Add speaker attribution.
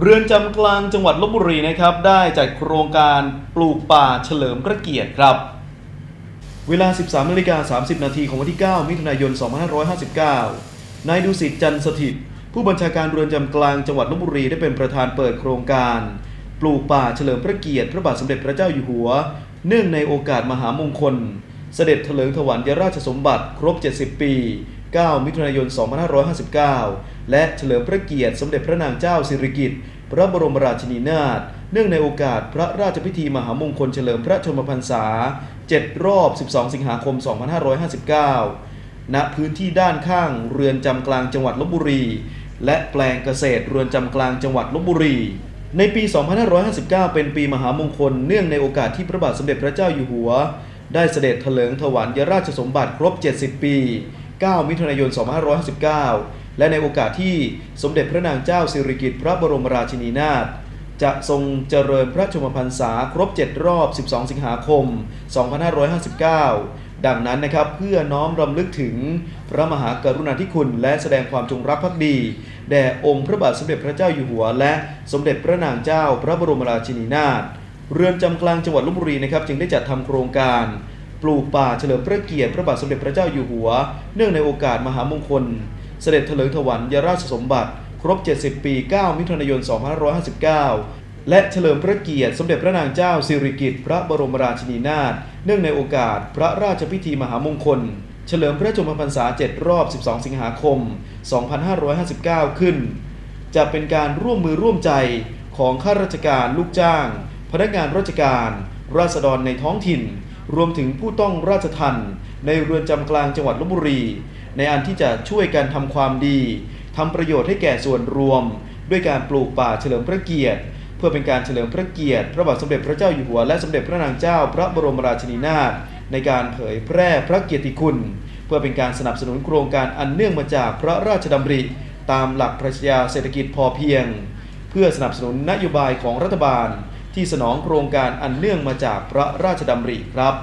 Speaker 1: เรือนจำกลางจังหวัดลบบุรีนะครับได้จัดโครงการปลูกป่าเฉลิมพระเกียรติครับ เวลา 13นาฬิกา30 นาทีของวันที่ 9 มิถุนายน 2559 นายดุสิตจันสถิต ผู้บัญชาการเรือนจำกลางจังหวัดลบบุรีได้เป็นประธานเปิดโครงการ ปลูกป่าเฉลิมพระเกียรติพระบาทสมเด็จพระเจ้าอยู่หัว เนื่องในโอกาสมหามงคล เสด็จเถลิงถวัลยราชสมบัติครบ 70 ปี 9 มิถุนายน 2559 และเฉลิมพระเกียรติสมเด็จพระนางเจ้าสิริกิติ์พระบรมราชินีนาถเนื่องในโอกาสพระราชพิธีมหามงคลเฉลิมพระชนมพรรษา 7 รอบ 12 สิงหาคม 2559 ณ พื้นที่ด้านข้างเรือนจำกลางจังหวัดลบบุรี และแปลงเกษตรเรือนจำกลางจังหวัดลบบุรีในปี 2559 เป็นปีมหามงคล เนื่องในโอกาสที่พระบาทสมเด็จพระเจ้าอยู่หัว ได้เสด็จเถลิงถวัลยราชสมบัติครบ 70 ปี 9 มิถุนายน 2559 และในโอกาสที่สมเด็จพระนางเจ้าสิริกิติ์พระบรมราชินีนาถจะทรงเจริญพระชมพรรษาครบ 7 รอบ 12 สิงหาคม 2559 ดังนั้นนะครับเพื่อน้อมรำลึกถึงพระมหากรุณาธิคุณ และแสดงความจงรักภักดี แด่องค์พระบาทสมเด็จพระเจ้าอยู่หัว และสมเด็จพระนางเจ้าพระบรมราชินีนาถเรือนจำกลางจังหวัดลบบุรีนะครับจึงได้จัดทำโครงการ ปลูกป่าเฉลิมพระเกียรติพระบาทสมเด็จพระเจ้าอยู่หัว เนื่องในโอกาสมหามงคล เสด็จเถลิงถวัลยราชสมบัติ ครบ 70 ปี 9 มิถุนายน 2559 และเฉลิมพระเกียรติสมเด็จพระนางเจ้าสิริกิติ์พระบรมราชินีนาถเนื่องในโอกาสพระราชพิธีมหามงคล เฉลิมพระชนมพรรษา 7 รอบ 12 สิงหาคม 2559 ขึ้น จะเป็นการร่วมมือร่วมใจของข้าราชการลูกจ้าง พนักงานราชการ ราษฎรในท้องถิ่น รวมถึงผู้ต้องราชทัณในเรือนจำกลางจังหวัดลบบุรี ในอันที่จะช่วยกันทำความดีทำประโยชน์ให้แก่ส่วนรวม ด้วยการปลูกป่าเฉลิมพระเกียรติ เพื่อเป็นการเฉลิมพระเกียรติ พระบาทสมเด็จพระเจ้าอยู่หัวและสมเด็จพระนางเจ้าพระบรมราชินีนาถในการเผยแพร่พระเกียรติคุณ เพื่อเป็นการสนับสนุนโครงการอันเนื่องมาจากพระราชดำริ ตามหลักปรัชญาเศรษฐกิจพอเพียง เพื่อสนับสนุนนโยบายของรัฐบาล ที่สนองโครงการอันเนื่องมาจากพระราชดำริครับ